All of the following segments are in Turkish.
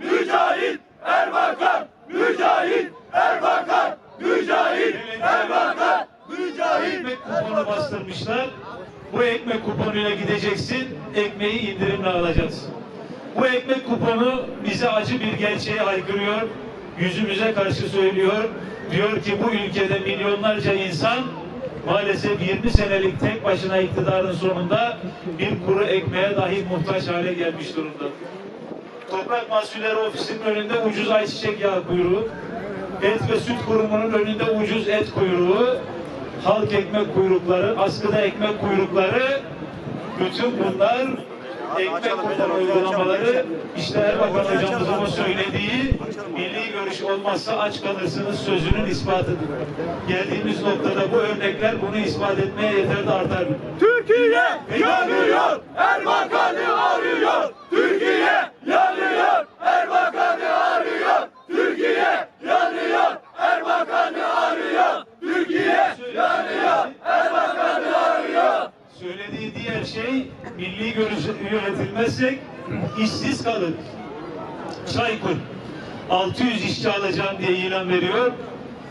Mücahit Erbakan! Mücahit Erbakan! Mücahit Erbakan! Mücahit ekmek kuponu bastırmışlar. Bu ekmek kuponuyla gideceksin, ekmeği indirimle alacaksın. Bu ekmek kuponu bize acı bir gerçeği haykırıyor, yüzümüze karşı söylüyor. Diyor ki bu ülkede milyonlarca insan maalesef 20 senelik tek başına iktidarın sonunda bir kuru ekmeğe dahi muhtaç hale gelmiş durumda. Toprak Mahsulleri Ofisi'nin önünde ucuz ayçiçek yağı kuyruğu, et ve süt kurumunun önünde ucuz et kuyruğu, halk ekmek kuyrukları, askıda ekmek kuyrukları, bütün bunlar ekmek kuponu uygulamaları işte Erbakan hocamızın o söylediği milli görüş olmazsa aç kalırsınız sözünün ispatıdır. Geldiğimiz noktada bu örnekler bunu ispat etmeye yeter de artar. Türkiye yanıyor! Erbakan'ı arıyor! Türkiye yanıyor! Erbakan'ı arıyor! Türkiye yanıyor! Erbakan'ı arıyor! Türkiye yanıyor! Erbakan'ı arıyor! Söylediği diğer şey milli görüş yönetilmezsek işsiz kalır. Çaykur 600 işçi alacağım diye ilan veriyor.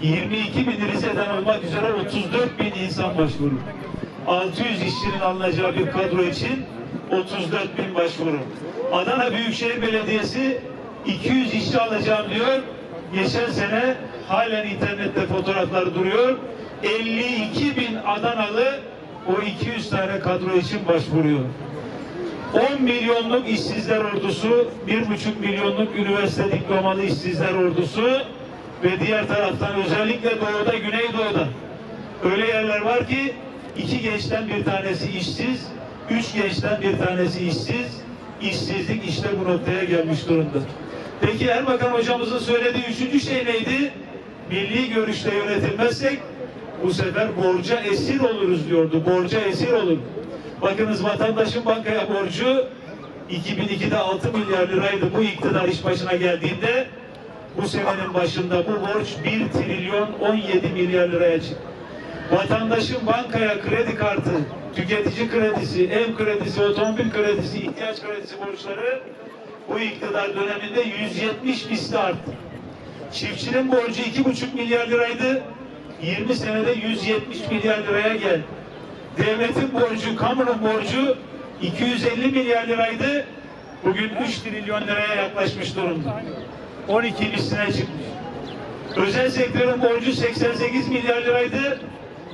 22 bin Rize'den olmak üzere 34 bin insan başvurur. 600 işçinin alınacağı bir kadro için 34 bin başvuru. Adana Büyükşehir Belediyesi 200 işçi alacağım diyor. Geçen sene halen internette fotoğrafları duruyor. 52 bin Adanalı o 200 tane kadro için başvuruyor. 10 milyonluk işsizler ordusu, 1,5 milyonluk üniversite diplomalı işsizler ordusu ve diğer taraftan özellikle doğuda, güneydoğuda öyle yerler var ki iki gençten bir tanesi işsiz, üç gençten bir tanesi işsiz, işsizlik işte bu noktaya gelmiş durumda. Peki Erbakan hocamızın söylediği üçüncü şey neydi? Milli görüşle yönetilmezsek bu sefer borca esir oluruz diyordu. Borca esir olur. Bakınız vatandaşın bankaya borcu 2002'de 6 milyar liraydı bu iktidar iş başına geldiğinde bu senenin başında bu borç 1 trilyon 17 milyar liraya çıktı. Vatandaşın bankaya kredi kartı, tüketici kredisi, ev kredisi, otomobil kredisi, ihtiyaç kredisi borçları bu iktidar döneminde 170 misli arttı. Çiftçinin borcu 2,5 milyar liraydı. 20 senede 170 milyar liraya geldi. Devletin borcu, kamunun borcu 250 milyar liraydı. Bugün 3 trilyon liraya yaklaşmış durumda. 12 misline çıkmış. Özel sektörün borcu 88 milyar liraydı.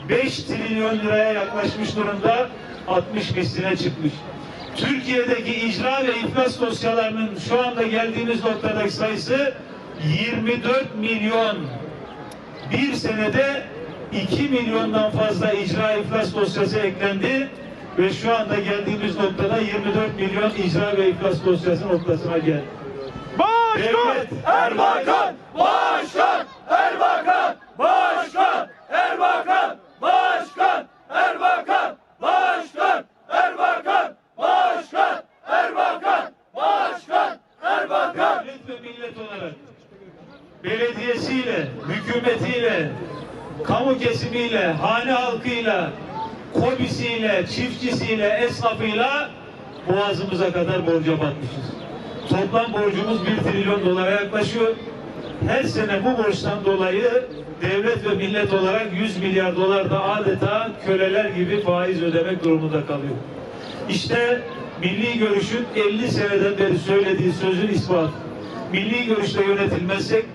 5 trilyon liraya yaklaşmış durumda. 60 misline çıkmış. Türkiye'deki icra ve iflas dosyalarının şu anda geldiğimiz noktadaki sayısı 24 milyon. Bir senede 2 milyondan fazla icra iflas dosyası eklendi ve şu anda geldiğimiz noktada 24 milyon icra ve iflas dosyası noktasına geldi. Başkan Devlet. Erbakan! Başkan Erbakan! Başkan Erbakan! Başkan Erbakan! Başkan Erbakan! Başkan Erbakan! Başkan Erbakan! Devlet ve millet olarak belediyesiyle, hükümetiyle, kamu kesimiyle, hane halkıyla, kobisiyle, çiftçisiyle, esnafıyla boğazımıza kadar borca batmışız. Toplam borcumuz 1 trilyon dolara yaklaşıyor. Her sene bu borçtan dolayı devlet ve millet olarak 100 milyar dolar da adeta köleler gibi faiz ödemek durumunda kalıyor. İşte milli görüşün 50 seneden beri söylediği sözün ispatı. Milli görüşle yönetilmezsek,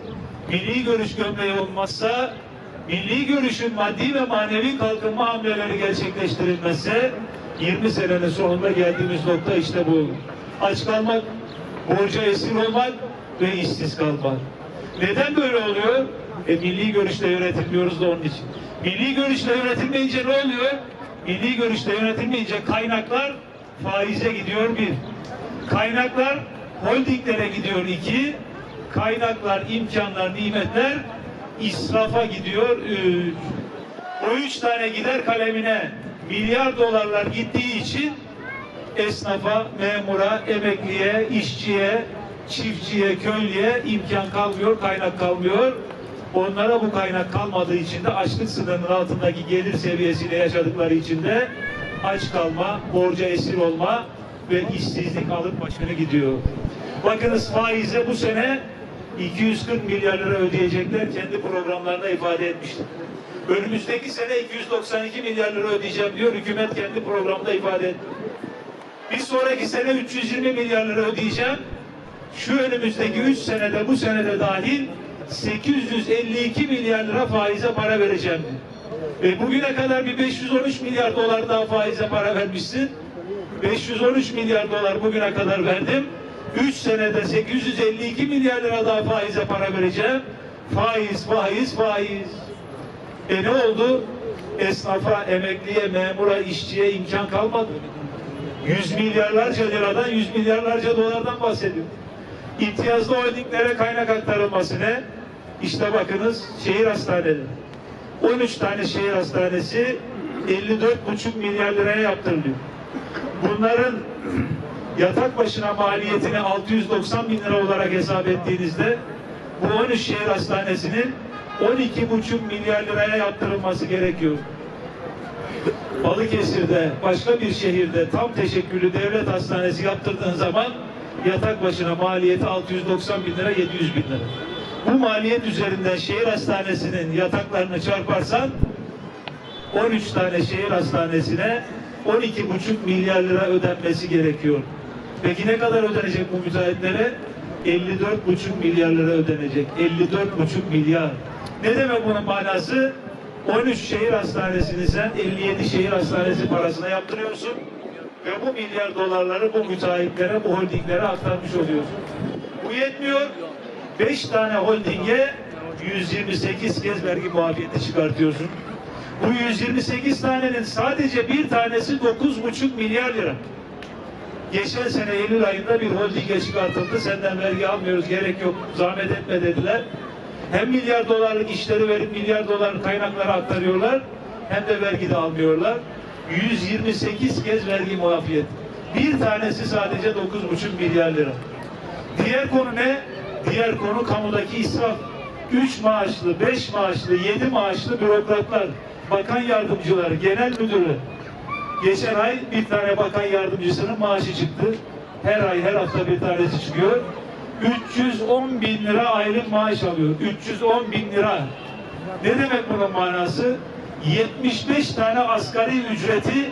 milli görüş gömleği olmazsa, milli görüşün maddi ve manevi kalkınma hamleleri gerçekleştirilmezse 20 senenin sonunda geldiğimiz nokta işte bu. Aç kalmak, borca esir olmak ve işsiz kalmak. Neden böyle oluyor? E, milli görüşle yönetilmiyoruz da onun için. Milli görüşle yönetilmeyince ne oluyor? Milli görüşle yönetilmeyince kaynaklar faize gidiyor bir. Kaynaklar holdinglere gidiyor iki. Kaynaklar, imkanlar, nimetler israfa gidiyor üç. O üç tane gider kalemine milyar dolarlar gittiği için esnafa, memura, emekliye, işçiye, çiftçiye, köylüye imkan kalmıyor, kaynak kalmıyor. Onlara bu kaynak kalmadığı için de açlık sınırının altındaki gelir seviyesiyle yaşadıkları için de aç kalma, borca esir olma ve işsizlik alıp başını gidiyor. Bakınız faize bu sene 240 milyar lira ödeyecekler kendi programlarında ifade etmişler. Önümüzdeki sene 292 milyar lira ödeyeceğim diyor hükümet kendi programında ifade etti. Bir sonraki sene 320 milyar lira ödeyeceğim. Şu önümüzdeki 3 senede bu senede dahil 852 milyar lira faize para vereceğim diyor. E bugüne kadar bir 513 milyar dolar daha faize para vermişsin. 513 milyar dolar bugüne kadar verdim. 3 senede 852 milyar lira daha faize para vereceğim. Faiz, faiz, faiz. E ne oldu? Esnafa, emekliye, memura, işçiye imkan kalmadı. Yüz milyarlarca liradan, yüz milyarlarca dolardan bahsediyor. İmtiyazlı holdinglere kaynak aktarılması ne? İşte bakınız şehir hastaneleri. 13 tane şehir hastanesi 54,5 milyar liraya yaptırılıyor. Bunların yatak başına maliyetini 690 bin lira olarak hesap ettiğinizde bu 13 şehir hastanesinin 12,5 milyar liraya yaptırılması gerekiyor. Balıkesir'de başka bir şehirde tam teşekküllü devlet hastanesi yaptırdığın zaman yatak başına maliyeti 690 bin lira 700 bin lira. Bu maliyet üzerinden şehir hastanesinin yataklarını çarparsan 13 tane şehir hastanesine 12,5 milyar lira ödenmesi gerekiyor. Peki ne kadar ödenecek bu müteahhitlere? 54,5 milyar lira ödenecek. 54,5 milyar. Ne demek bunun manası? 13 şehir hastanesini sen 57 şehir hastanesi parasına yaptırıyorsun ve bu milyar dolarları bu müteahhitlere, bu holdinglere aktarmış oluyorsun. Bu yetmiyor. 5 tane holdinge 128 kez vergi muafiyeti çıkartıyorsun. Bu 128 tanenin sadece bir tanesi 9,5 milyar lira. Geçen sene Eylül ayında bir holdinge çıkartıldı. Senden vergi almıyoruz, gerek yok, zahmet etme dediler. Hem milyar dolarlık işleri verip milyar dolar kaynaklara aktarıyorlar, hem de vergi de almıyorlar. 128 kez vergi muafiyet. Bir tanesi sadece 9,5 milyar lira. Diğer konu ne? Diğer konu kamudaki israf. 3 maaşlı, 5 maaşlı, 7 maaşlı bürokratlar, bakan yardımcıları, genel müdürü, Geçen ay bir tane bakan yardımcısının maaşı çıktı. Her ay her hafta bir tanesi çıkıyor. 310 bin lira aylık maaş alıyor. 310 bin lira. Ne demek bunun manası? 75 tane asgari ücreti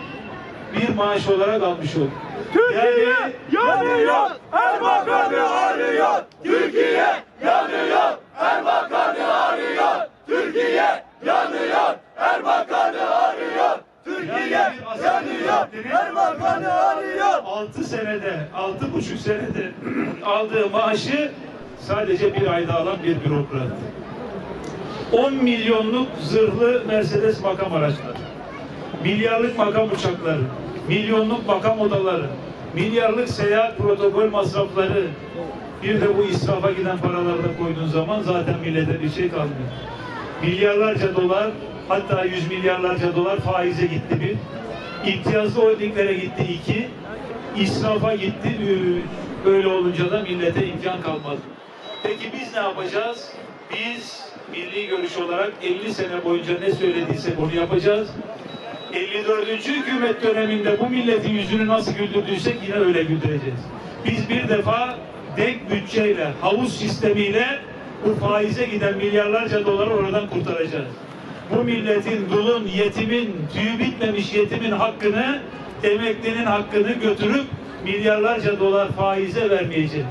bir maaş olarak almış oldu. Türkiye yanıyor, Erbakan'ı arıyor. Türkiye yanıyor, Erbakan'ı arıyor. Türkiye yanıyor, Erbakan'ı arıyor. Türkiye yanıyor, Erbakan'ı arıyor. 6 senede, altı buçuk senede aldığı maaşı sadece bir ayda alan bir bürokrat. 10 milyonluk zırhlı Mercedes makam araçları, milyarlık makam uçakları, milyonluk makam odaları, milyarlık seyahat protokol masrafları, bir de bu israfa giden paraları da koyduğun zaman zaten millete bir şey kalmıyor. Milyarlarca dolar, hatta yüz milyarlarca dolar faize gitti bir. İmtiyazlı holdinglere gitti iki. israfa gitti üç. Böyle olunca da millete imkan kalmadı. Peki biz ne yapacağız? Biz milli görüş olarak 50 sene boyunca ne söylediyse bunu yapacağız. 54. hükümet döneminde bu milletin yüzünü nasıl güldürdüysek yine öyle güldüreceğiz. Biz bir defa denk bütçeyle, havuz sistemiyle bu faize giden milyarlarca doları oradan kurtaracağız. Bu milletin, dulun, yetimin, tüyü bitmemiş yetimin hakkını, emeklinin hakkını götürüp milyarlarca dolar faize vermeyeceğiz.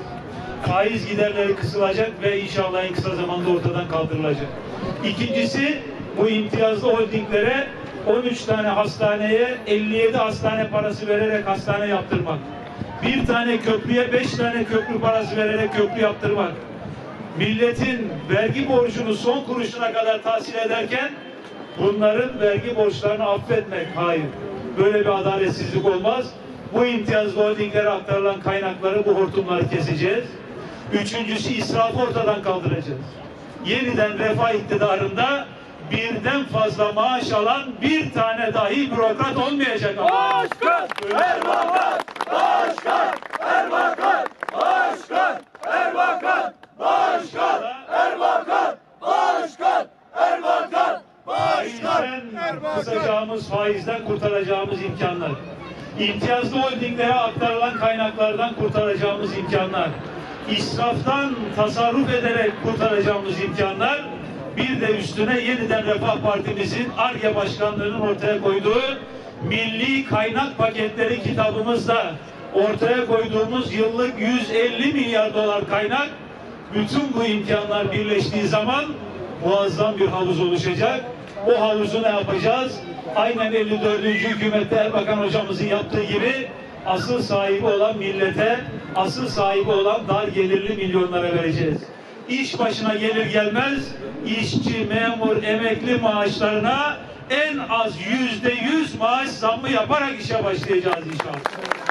Faiz giderleri kısılacak ve inşallah en kısa zamanda ortadan kaldırılacak. İkincisi bu imtiyazlı holdinglere 13 tane hastaneye 57 hastane parası vererek hastane yaptırmak. Bir tane köprüye 5 tane köprü parası vererek köprü yaptırmak. Milletin vergi borcunu son kuruşuna kadar tahsil ederken bunların vergi borçlarını affetmek. Hayır. Böyle bir adaletsizlik olmaz. Bu imtiyazlı holdinglere aktarılan kaynakları, bu hortumları keseceğiz. Üçüncüsü israfı ortadan kaldıracağız. Yeniden refah iktidarında birden fazla maaş alan bir tane dahi bürokrat olmayacak. ama. Başkan Erbakan, Başkan Erbakan, Başkan Erbakan, Başkan Erbakan, Başkan Erbakan, Başkan Faizden kısacağımız, faizden kurtaracağımız imkanlar. İmtiyazlı holdinglere aktarılan kaynaklardan kurtaracağımız imkanlar. israftan tasarruf ederek kurtaracağımız imkanlar bir de üstüne yeniden Refah Partimizin ARGE başkanlığının ortaya koyduğu milli kaynak paketleri kitabımızda ortaya koyduğumuz yıllık 150 milyar dolar kaynak bütün bu imkanlar birleştiği zaman muazzam bir havuz oluşacak. O havuzu ne yapacağız? Aynen 54. hükümette Erbakan hocamızın yaptığı gibi asıl sahibi olan millete, asıl sahibi olan dar gelirli milyonlara vereceğiz. İş başına gelir gelmez işçi, memur, emekli maaşlarına en az yüzde yüz maaş zammı yaparak işe başlayacağız inşallah.